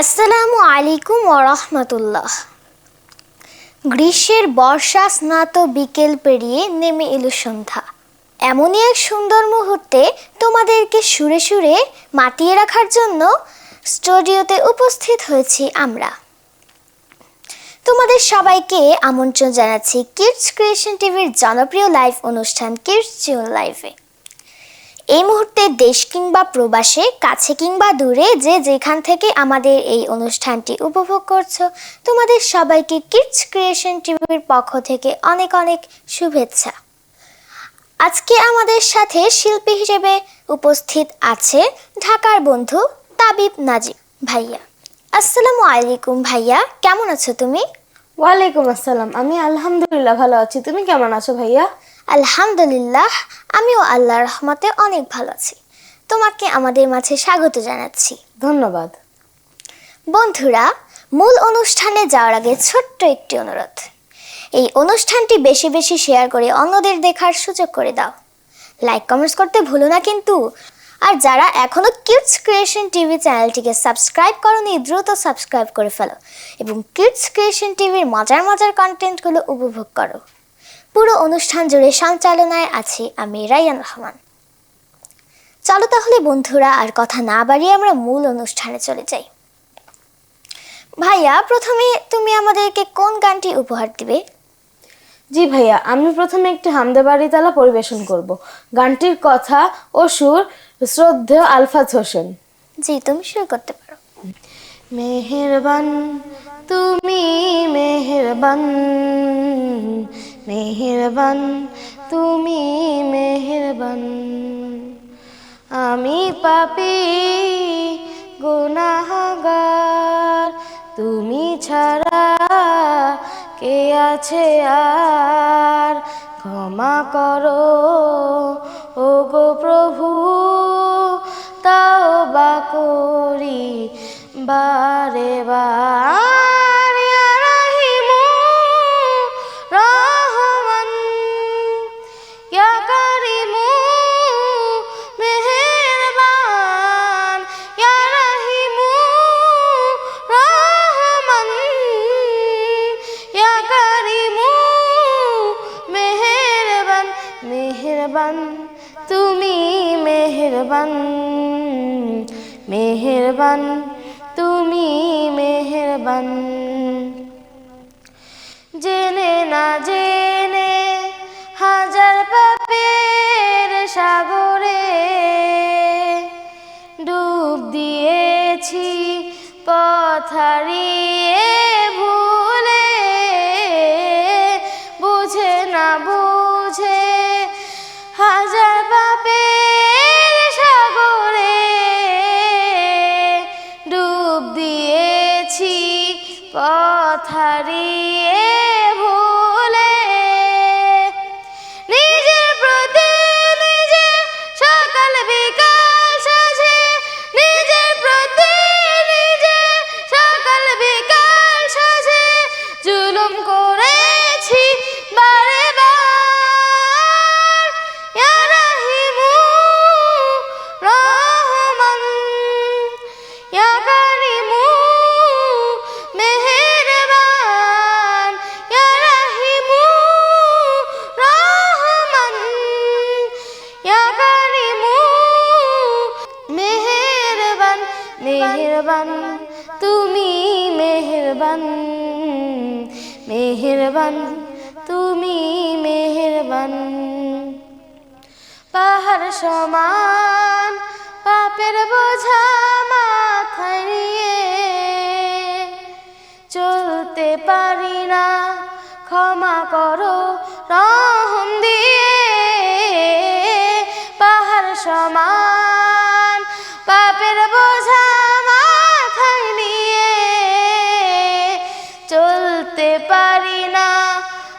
আসসালামু আলাইকুম ওরহমতুল্লাহ গ্রীষ্মের বর্ষা স্নাত বিকেল পেরিয়ে নেমে এলো সন্ধ্যা। এমনই এক সুন্দর মুহূর্তে তোমাদেরকে সুরে সুরে মাতিয়ে রাখার জন্য স্টুডিওতে উপস্থিত হয়েছি আমরা। তোমাদের সবাইকে আমন্ত্রণ জানাচ্ছি কিডস ক্রিয়েশন টিভির জনপ্রিয় লাইভ অনুষ্ঠান কিডস জিওন লাইভে এই মুহূর্তে দেশ কিংবা প্রবাসে, কাছে কিংবা দূরে, যে যেখান থেকে আমাদের এই অনুষ্ঠানটি উপভোগ করছ, তোমাদের সবাইকে কিডস ক্রিয়েশন টিভির পক্ষ থেকে অনেক অনেক শুভেচ্ছা। আজকে আমাদের সাথে শিল্পী হিসেবে উপস্থিত আছে ঢাকার বন্ধু তাবিব নাজিব ভাইয়া। আসসালামু আলাইকুম ভাইয়া, কেমন আছো তুমি? ওয়ালাইকুম আসসালাম। আমি আলহামদুলিল্লাহ ভালো আছি। তুমি কেমন আছো ভাইয়া? আলহামদুলিল্লাহ আমিও আল্লাহর রহমতে অনেক ভালো আছি। তোমাকে আমাদের মাঝে স্বাগত জানাচ্ছি। ধন্যবাদ। বন্ধুরা মূল অনুষ্ঠানে যাওয়ার আগে ছোট্ট একটি অনুরোধ। এই অনুষ্ঠানটি বেশি বেশি শেয়ার করে অন্যদের দেখার সুযোগ করে দাও। লাইক কমেন্টস করতে ভুলো না কিন্তু আর যারা এখনও কিডস ক্রিয়েশন টিভি চ্যানেলটিকে সাবস্ক্রাইব করনি, দ্রুত সাবস্ক্রাইব করে ফেলো এবং কিডস ক্রিয়েশন টিভির মজার মজার কন্টেন্টগুলো উপভোগ করো। পুরো অনুষ্ঠান জুড়ে সঞ্চালনায় আছি আমি রায়ান রহমান। চলো তাহলে বন্ধুরা, আর কথা না বাড়িয়ে আমরা মূল অনুষ্ঠানে চলে যাই। ভাইয়া, প্রথমে তুমি আমাদেরকে কোন গানটি উপহার দিবে? জি ভাইয়া, আমি প্রথমে একটি হামদাবাড়ি বাড়িতালা পরিবেশন করব। গানটির কথা ও সুর শ্রদ্ধেয় আলফাজ হোসেন। জি তুমি শুরু করতে পারো। মেহেরবান তুমি মেহেরবান মেহেরবান তুমি মেহেরবান। আমি পাপি গুনাহগার তুমি ছাড়া কে আছে আর? ক্ষমা করো ও গো প্রভু তাও বা করি বারে বার মেহেরবান মেহেরবান তুমি মেহেরবান। জেনে না জেনে হাজার পাপের সাগরে ডুব দিয়েছি পথ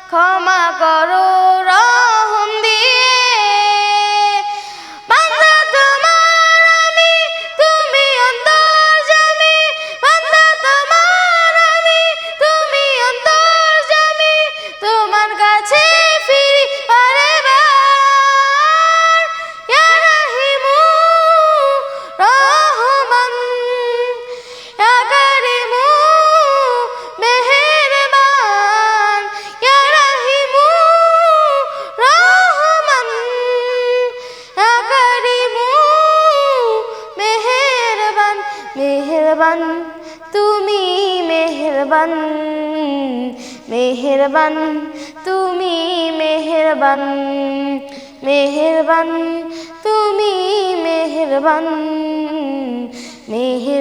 ক্ষমা করো।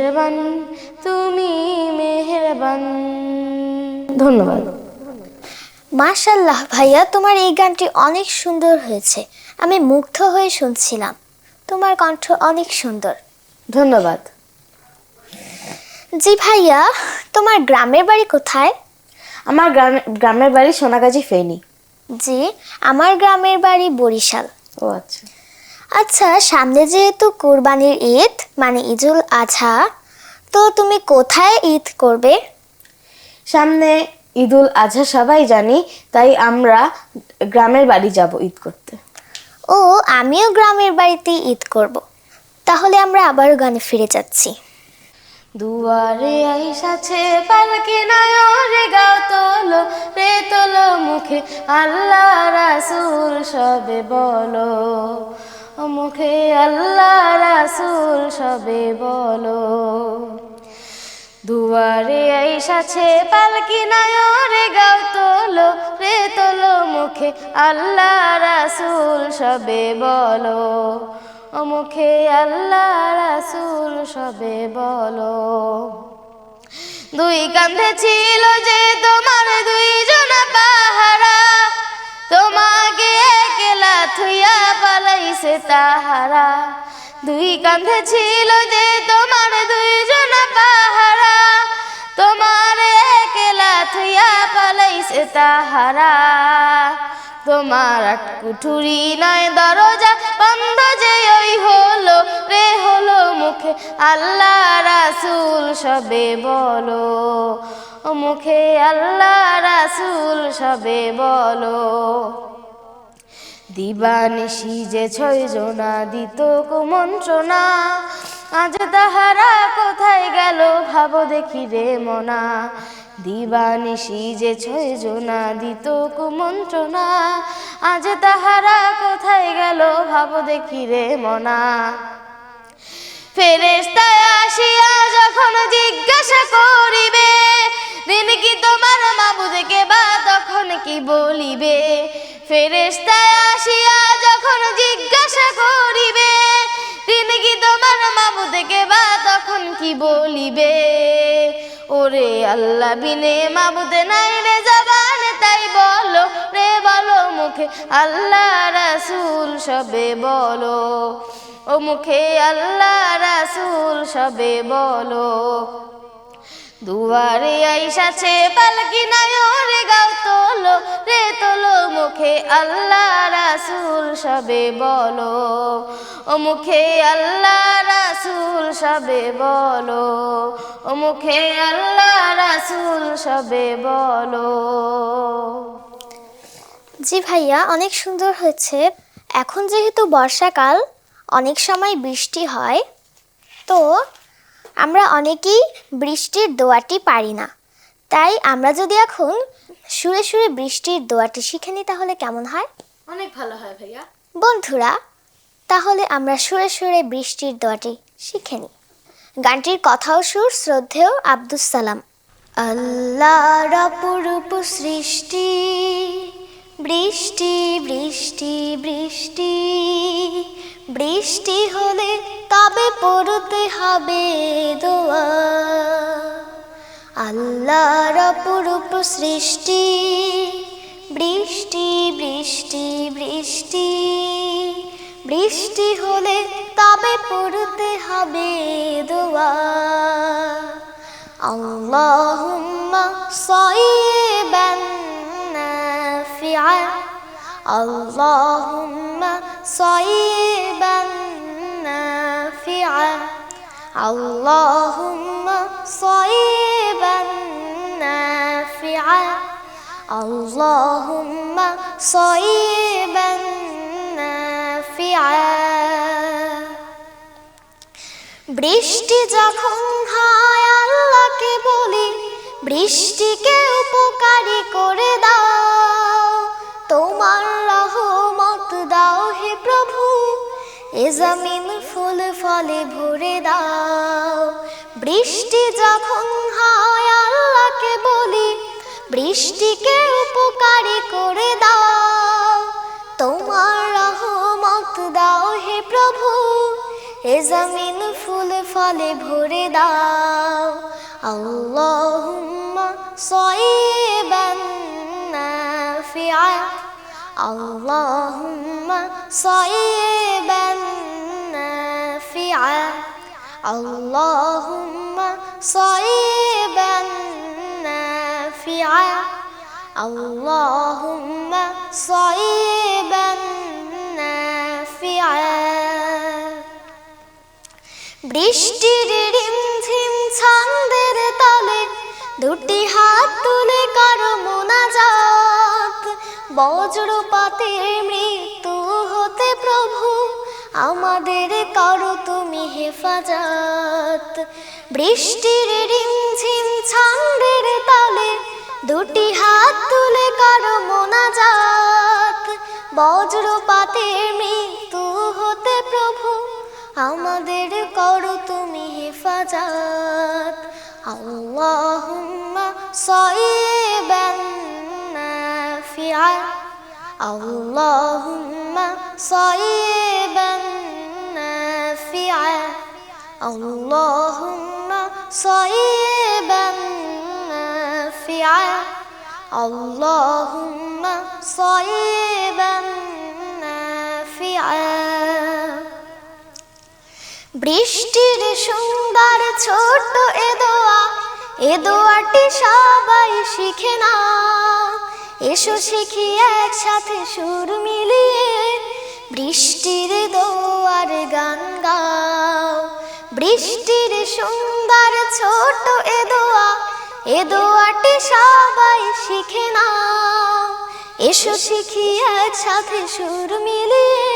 মেহেরবান তুমি মেহেরবান। ধন্যবাদ। মাশাল্লাহ ভাইয়া তোমার এই গানটি অনেক সুন্দর হয়েছে। আমি মুগ্ধ হয়ে শুনছিলাম। তোমার কণ্ঠ অনেক সুন্দর। ধন্যবাদ। জি ভাইয়া তোমার গ্রামের বাড়ি কোথায়? আমার গ্রামে গ্রামের বাড়ি সোনাগাজী ফেনি। জি আমার গ্রামের বাড়ি বরিশাল। ও আচ্ছা। আচ্ছা সামনে যেহেতু কোরবানির ঈদ মানে ঈদুল আজহা তো তুমি কোথায় ঈদ করবে? সামনে ঈদুল আজহা সবাই জানি তাই আমরা গ্রামের বাড়ি যাব ঈদ করতে। ও আমিও গ্রামের বাড়িতে ঈদ করব। তাহলে আমরা আবারও গানে ফিরে যাচ্ছি। দুয়ারে আইসাছে পালকি নয়রে গাও তোলো রে তোলো মুখে আল্লাহ রাসূল সবে বলো। মুখে আল্লাহ রাসূল সবে বলো। দুয়ারে আইসাছে পালকি নয়রে গাও তোলো, রে তোলো মুখে আল্লাহ রাসূল সবে বলো। ও মুখে আল্লাহ রাসূল সবে বলো। দুই কান্ধে ছিল যে তোমার দুইজন পাহারা, তোমাকে একলা থুইয়া পালাইছে তাহারা। দুই কান্ধে ছিল যে তোমার দুইজন পাহারা। তোমার একলা থুইয়া পালাইছে তাহারা। তোমার কুঠুরি নয় দরজা বন্ধ যে ওই হলো, রে হলো মুখে আল্লাহ রাসূল সবে বলো। মুখে আল্লাহ রাসূল সবে বলো। দিবানিশি যে ছয় জনা, দিত কুমন্ত্রণা। আজ তাহারা কোথায় গেল ভাব দেখি রে মনা। দিবানিশি যে ছয় জনা, দিত কুমন্ত্রণা। আজ তাহারা কোথায় গেল ভাব দেখি রে মনা। ফেরেস্তায় আসিয়া যখন জিজ্ঞাসা করিবে দিন কি তোমার মাবুদকে বা তখন কি বলিবে? ফেরেস্তায় আসিয়া যখন জিজ্ঞাসা করিবে দিন কি তোমার মাবুদকে বা তখন কি বলিবে? ওরে আল্লাহ বিনে মাবুদে নাই রে জবান, তাই বলো রে, বলো মুখে আল্লাহ রাসূল সবে বলো। ও মুখে আল্লাহ রাসূল সবে বলো। দুয়ারে আইসাছে পালকি নায়রে গাও তোলো, রে তোলো মুখে আল্লাহ রাসূল সবে বলো। ও মুখে আল্লাহ রাসূল সবে বলো, ও মুখে আল্লাহ রাসূল সবে বলো। জি ভাইয়া, অনেক সুন্দর হয়েছে। এখন যেহেতু বর্ষাকাল, অনেক সময় বৃষ্টি হয়। তো আমরা অনেকেই বৃষ্টির দোয়াটি পারি না। তাই আমরা যদি এখন সুরে সুরে বৃষ্টির দোয়াটি শিখে নিই তাহলে কেমন হয়? অনেক ভালো হয় ভাইয়া। বন্ধুরা তাহলে আমরা সুরে সুরে বৃষ্টির দোয়াটি শিখে নিই। গানটির কথাও সুর শ্রদ্ধেয় আব্দুস সালাম। আল্লাহর অপরূপ সৃষ্টি বৃষ্টি বৃষ্টি বৃষ্টি। বৃষ্টি হলে তবে পড়তে হবে দোয়া। আল্লাহর অপরূপ সৃষ্টি, বৃষ্টি বৃষ্টি বৃষ্টি। বৃষ্টি হলে তবে পড়তে হবে দোয়া। আল্লাহুম্মা সাইয়্যিবান নাফিআ। আল্লাহুম্মা সাইয়্যিবান নাফিআ আল্লাহুম্মা সাইয়্যিবান নাফিআ اللهم صيبا نافعا বৃষ্টি যখন হয় আল্লাহকে বলি বৃষ্টিকে উপকারী করে দাও তোমার রহমত দাও হে প্রভু, এ জমিন ফুল ফলে ভরে দাও। বৃষ্টি যখন হয়, আল্লাহকে বলি, বৃষ্টিকে উপকারী করে দাও। তোমার রহমত দাও হে প্রভু, এ জমিন ফুল ফলে ভরে দাও। আল্লাহুম্মা সাইয়্যিবান নাফিআ আল্লাহুম্মা সাইয়্যিবান নাফিআ আল্লাহুম্মা সাইয়্যিবান নাফিআ আল্লাহুম্মা সাইয়্যিবান নাফিআ বৃষ্টির রিমঝিম ছন্দের তালে দুটি হাত তুলে কারও মোনাজাত বজ্রপাতের মৃত্যু হতে প্রভু, আমাদের করো তুমি হেফাজত। বৃষ্টির রিমঝিম ছন্দের তালে দুটি হাত তুলে কারও মোনাজাত। বজ্রপাতের মৃত্যু হতে প্রভু, আমাদের করো তুমি হেফাজত। আল্লাহুম্মা সাইয়্যিবান নাফিআ আল্লাহুম্মা সাইয়্যিবান নাফিআ আল্লাহুম্মা সাইয়্যিবান নাফিআ আল্লাহুম্মা সাইয়্যিবান নাফিআ বৃষ্টির সুন্দর ছোট এ দোয়া এ দোয়াটি সবাই শিখে না এসো শিখি একসাথে সুর মিলিয়ে, বৃষ্টির দোয়ার গান গাও। বৃষ্টির সুন্দর ছোট এ দোয়া, এ দোয়াটি সবাই শিখে না এসো শিখি একসাথে সুর মিলিয়ে,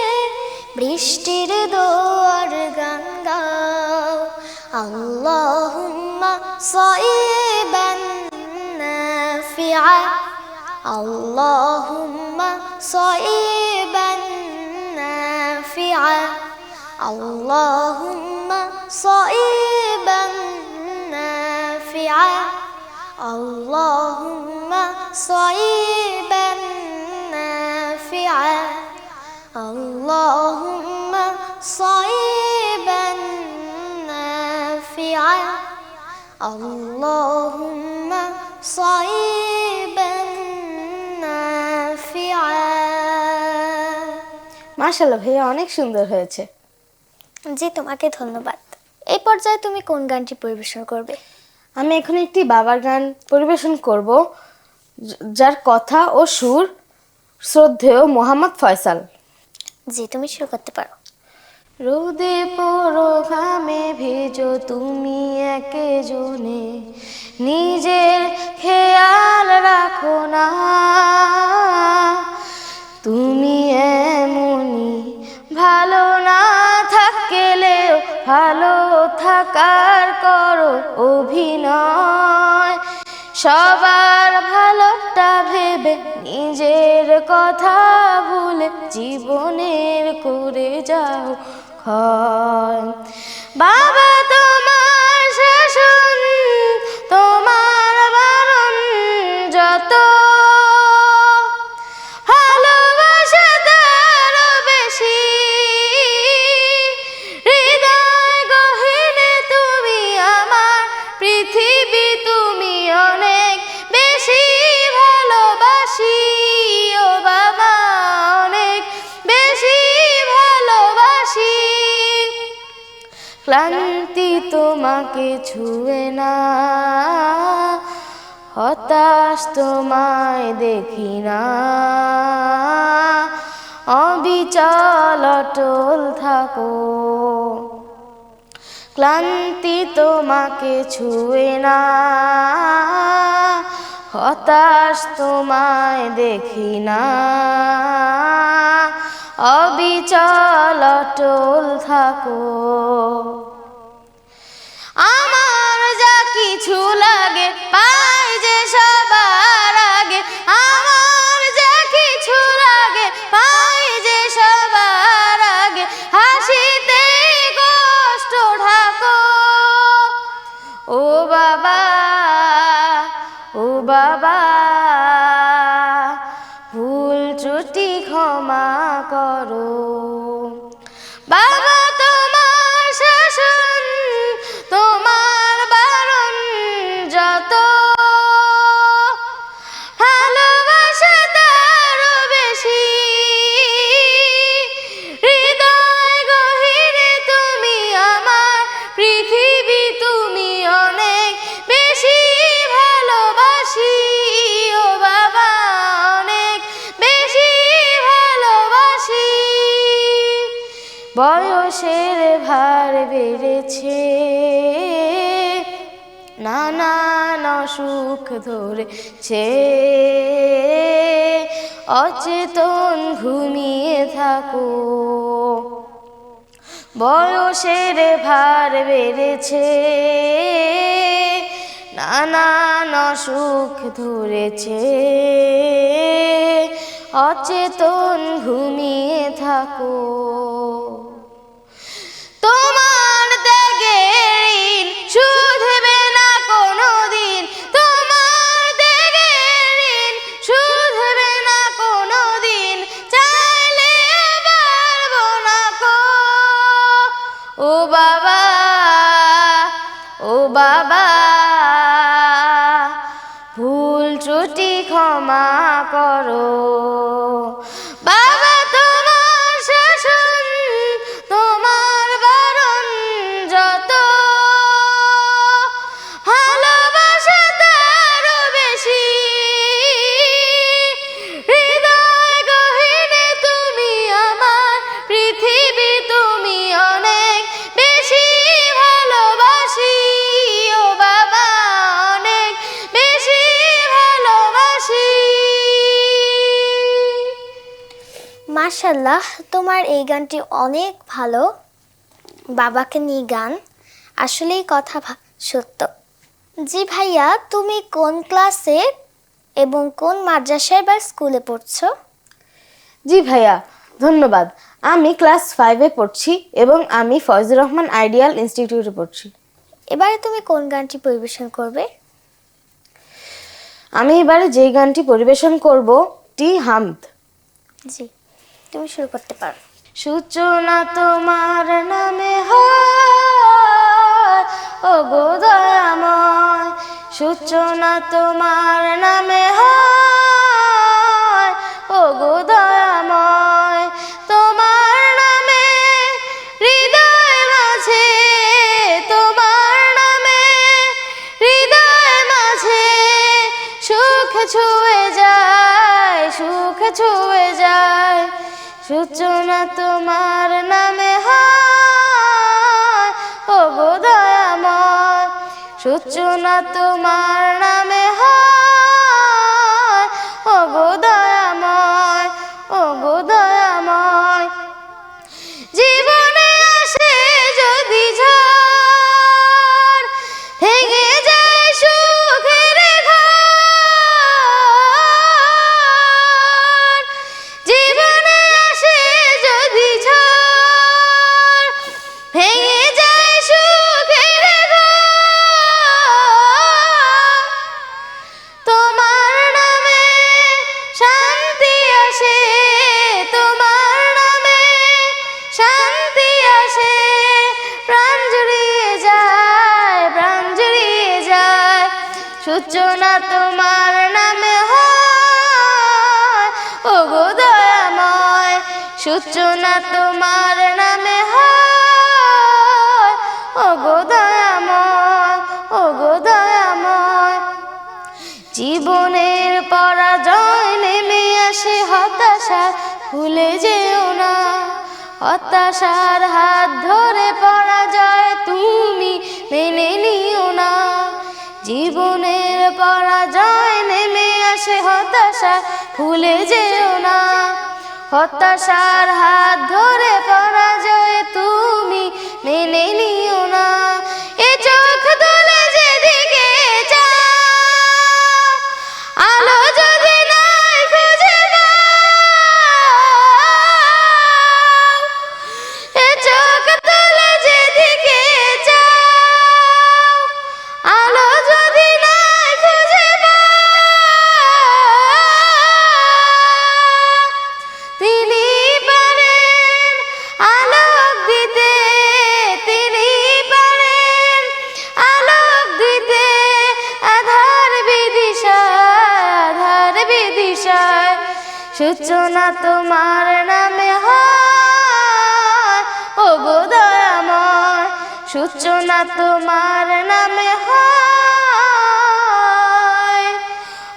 বৃষ্টির দোয়ার গান গাও। আল্লাহুম্মা সাইয়্যিবান নাফিআ। اللهم صيبا نافعا اللهم صيبا نافعا اللهم صيبا نافعا اللهم صيبا نافعا اللهم صيبا মাশাল্লাহ ভাইয়া অনেক সুন্দর হয়েছে। জি তোমাকে ধন্যবাদ। এই পর্যায়ে তুমি কোন গানটি পরিবেশন করবে? আমি এখন একটি বাবার গান পরিবেশন করব যার কথা ও সুর শ্রদ্ধেয় মোহাম্মদ ফয়সাল। জি তুমি শুরু করতে পারো। রোদে পড়ো ঘামে ভেজো তুমি একে জনে নিজের খেয়াল রাখো না। তুমি এমনই ভালো না থাকলেও ভালো থাকার করো অভিনয়। সবার ভালোটা ভেবে নিজের কথা ভুলে জীবনের করে যাও ক্ষয়। বাবা তোমার তোমাকে ছুঁয়ে না। হতাশ তোমায় দেখি না। অবিচল অটল থাকো। ক্লান্তি তোমাকে ছুঁয়ে না। হতাশ তোমায় দেখি না। অবিচল অটল থাকো। আমার যা কিছু লাগে পাই বেড়েছে। নানান অসুখ ধরেছে। অচেতন ঘুমিয়ে থাকো। বয়সের ভার বেড়েছে। নানান অসুখ ধরেছে। অচেতন ঘুমিয়ে থাকো। তোমার ত্যাগের ঋণ না কোনোদিন। তোমার ত্যাগের ঋণ না কোনোদিন। চাইলে পারব না ও বাবা ও বাবা, ভুল ত্রুটি ক্ষমা করো। মাশাল্লাহ তোমার এই গানটি অনেক ভালো। বাবাকে নিয়ে গান আসলেই কথা সত্য। জি ভাইয়া তুমি কোন ক্লাসে এবং কোন মাদ্রাসায় বা স্কুলে পড়ছো? জি ভাইয়া ধন্যবাদ। আমি ক্লাস ফাইভে পড়ছি এবং আমি ফয়জুর রহমান আইডিয়াল ইনস্টিটিউটে পড়ছি। এবারে তুমি কোন গানটি পরিবেশন করবে? আমি এবারে যেই গানটি পরিবেশন করব টি হামদ। জি। তুমি শুরু করতে পারো। সূচনা তোমার নামে ও গো দয়াময়। সূচনা তোমার নামে ও গো তোমার নামে ও গো দয়াময় সূচনা তোমার নামে ও গো সূচনা তোমার নামে হয়? ও গো দয়াময়। জীবনের পরাজয় নেমে আসে হতাশা, ভুলে যেও না। হতাশার হাত ধরে পরাজয় তুমি মেনে নিও না। জীবনের পরাজয় নেমে আসে হতাশা, ভুলে যেও না। হতাশার হাত ধরে পরাজয় তুমি মেনে নিও না। এ চোখ সূচনা তোমার নামে হয়? ও গো দয়াময় সূচনা তোমার নামে হয়?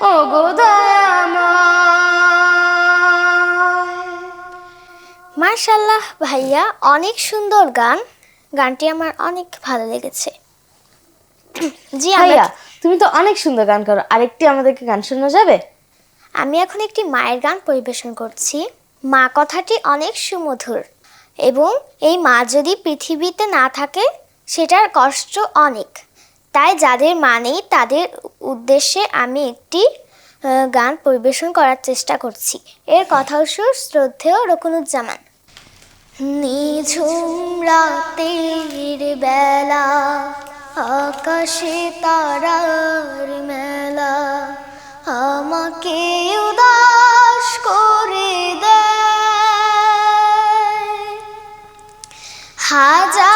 ও গো মার্শাল্লাহ ভাইয়া অনেক সুন্দর গান। গানটি আমার অনেক ভালো লেগেছে। জি ভাইয়া তুমি তো অনেক সুন্দর গান করো। আরেকটি আমাদেরকে গান শোনা যাবে? আমি এখন একটি মায়ের গান পরিবেশন করছি। মা কথাটি অনেক সুমধুর এবং এই মা যদি পৃথিবীতে না থাকে, সেটার কষ্ট অনেক। তাই যাদের মা নেই, তাদের উদ্দেশ্যে আমি একটি গান পরিবেশন করার চেষ্টা করছি। এর কথাও সুর শ্রদ্ধেয় রকুনুজ্জামান। নিঝুম রাতের বেলা, আকাশে তারার মেলা। আমাকে উদাস করে দেয়। হাজারো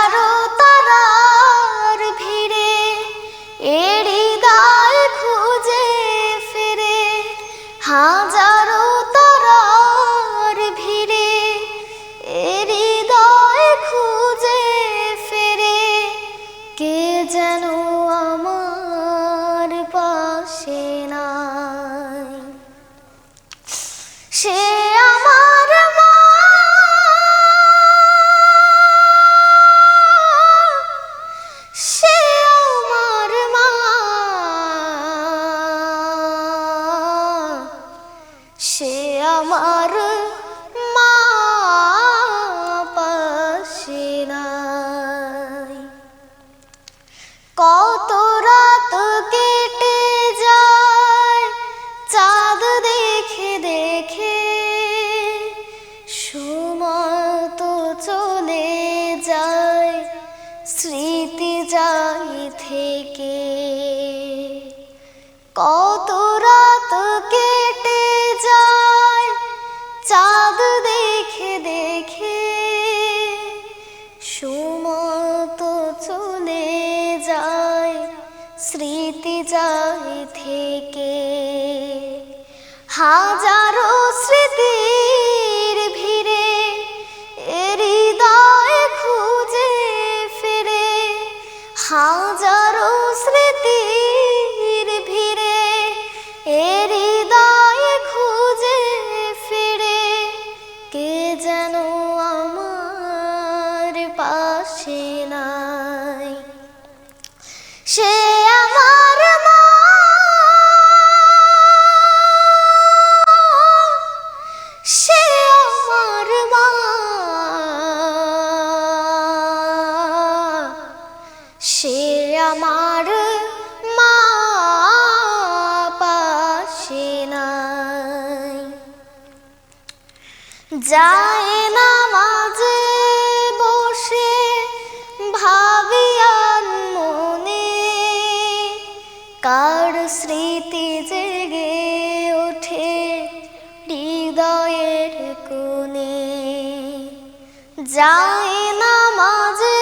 যায় না মাঝে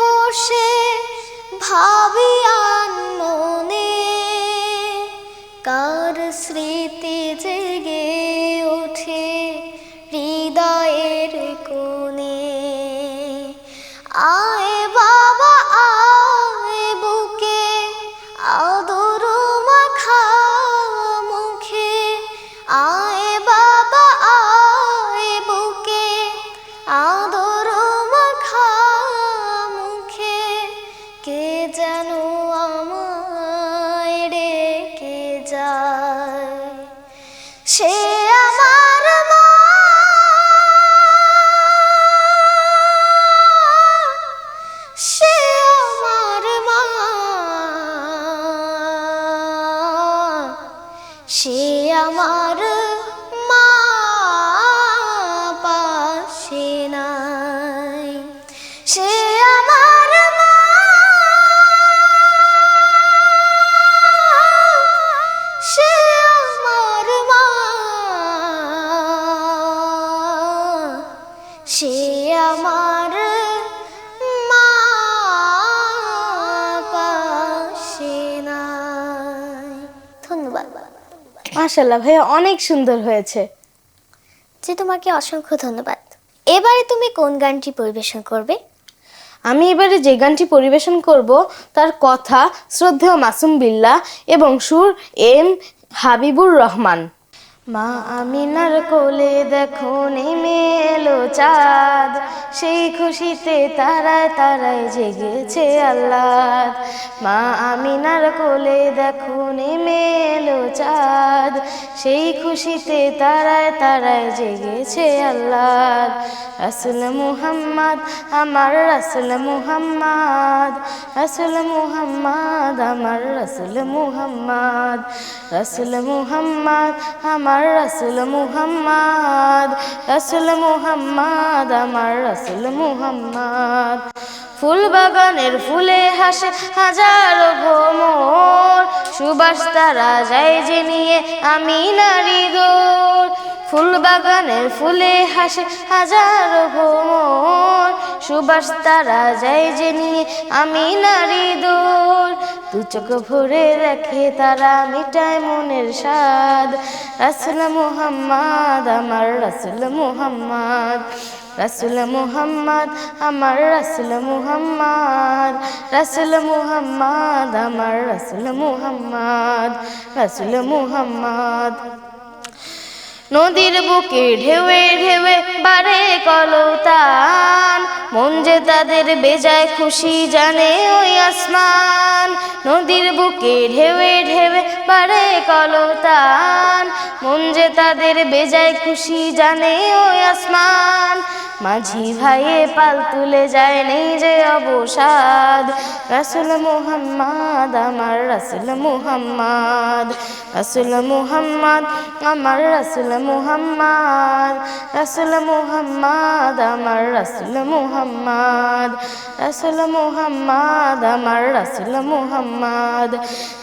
বসে ভাবিয়ান মনে সে আমার মাশাল্লাহ ভাইয়া অনেক সুন্দর হয়েছে। যে তোমাকে অসংখ্য ধন্যবাদ। এবারে তুমি কোন গানটি পরিবেশন করবে? আমি এবারে যে গানটি পরিবেশন করব তার কথা শ্রদ্ধেয় মাসুম বিল্লা এবং সুর এম হাবিবুর রহমান। মা আমিনার কোলে দেখো নেমে এলো চাঁদ। সেই খুশিতে তারায় তারায় জেগেছে আল্লাহ মা আমিনার কোলে দেখো নেমে এলো চাঁদ। সেই খুশিতে তারায় তারায় জেগেছে আল্লাহ রাসুল মুহাম্মদ, আমার রাসুল মুহাম্মদ। রাসুল মুহাম্মদ, আমার রাসুল মুহাম্মদ। রাসুল মুহাম্মদ, আমার রাসুল মুহাম্মদ, রসুল মুহাম্মদ, আমার রসুল মুহাম্মদ। ফুল বাগানের ফুলে হাসে হাজার ভ্রমর সুবাস তারা যায় যে নিয়ে আমি নারী দৌড় ফুল বাগানের ফুলে হাসে হাজার ভ্রমর। সুবাস তারা যায় যে নিয়ে আমি নারী দৌড় দু চোখ ভরে রাখে তারা মিটায় মনের স্বাদ। রাসুল মুহাম্মদ আমার রাসুল মুহাম্মদ। রাসুল মুহাম্মদ আমার রাসুল মুহাম্মদ। রাসুল মুহাম্মদ আমার রাসুল মুহাম্মদ। রাসুল মুহাম্মদ। নদীর বুকে ঢেউয়ে ঢেউয়ে বাড়ে কলতান। মন যে তাদের বেজায় খুশি জানে ওই আসমান। নদীর বুকে ঢেউয়ে ঢেউয়ে বাড়ে কলতান। মন যে তাদের বেজায় খুশি জানে ওই আসমান। মাঝি ভাইয়ে পাল তুলে যায় নেই যে অবসাদ। রাসুল মুহাম্মদ আমার রাসুল মুহাম্মদ। রাসুল মুহাম্মদ আমার রাসুল মুহাম্মদ, রসুল মুহাম্মদ, আমার রাসুল মুহাম্মদ রাসুল মুহাম্মদ, আমার রাসুল মুহাম্মদ।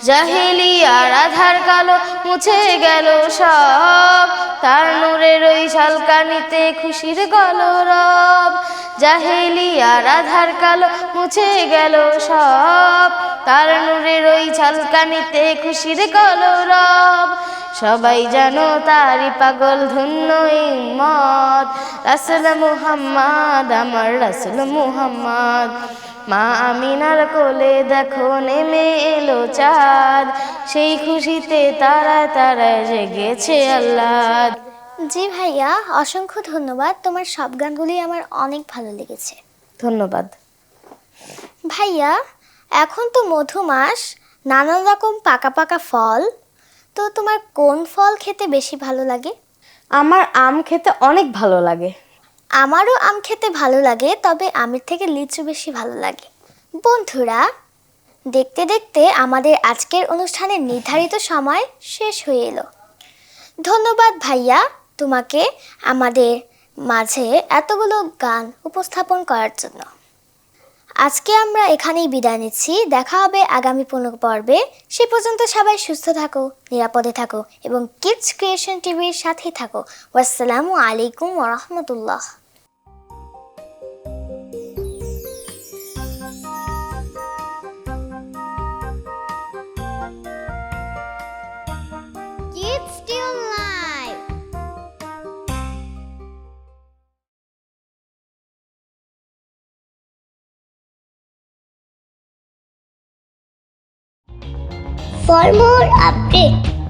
জাহেলিয়ার আধার কালো মুছে গেল সব, তার নূরের ওই ঝলকানিতে খুশির গলরব জাহেলিয়ার আধার কালো মুছে গেল সব তার নূরের ওই ঝলকানিতে খুশির গলরব সবাই জানো তারি পাগল ধন্য মত রাসুল মুহাম্মদ আমার রাসুল মুহাম্মদ। মা আমিনার কোলে দেখো নেমে এলো চাঁদ। সেই খুশিতে তারা তারা জেগেছে আল্লাহ জি ভাইয়া অসংখ্য ধন্যবাদ। তোমার সব গানগুলি আমার অনেক ভালো লেগেছে। ধন্যবাদ। ভাইয়া এখন তো মধু মাস নানান রকম পাকা পাকা ফল। তো তোমার কোন ফল খেতে বেশি ভালো লাগে? আমার আম খেতে অনেক ভালো লাগে। আমারও আম খেতে ভালো লাগে তবে আমের থেকে লিচু বেশি ভালো লাগে। বন্ধুরা দেখতে দেখতে আমাদের আজকের অনুষ্ঠানের নির্ধারিত সময় শেষ হয়ে এলো। ধন্যবাদ ভাইয়া তোমাকে আমাদের মাঝে এতগুলো গান উপস্থাপন করার জন্য। আজকে আমরা এখানেই বিদায় নিচ্ছি। দেখা হবে আগামী পুনঃ পর্বে। সে পর্যন্ত সবাই সুস্থ থাকো, নিরাপদে থাকো এবং কিডস ক্রিয়েশন টিভির সাথেই থাকো। আসসালামু আলাইকুম ওরহমতুল্লাহ For more updates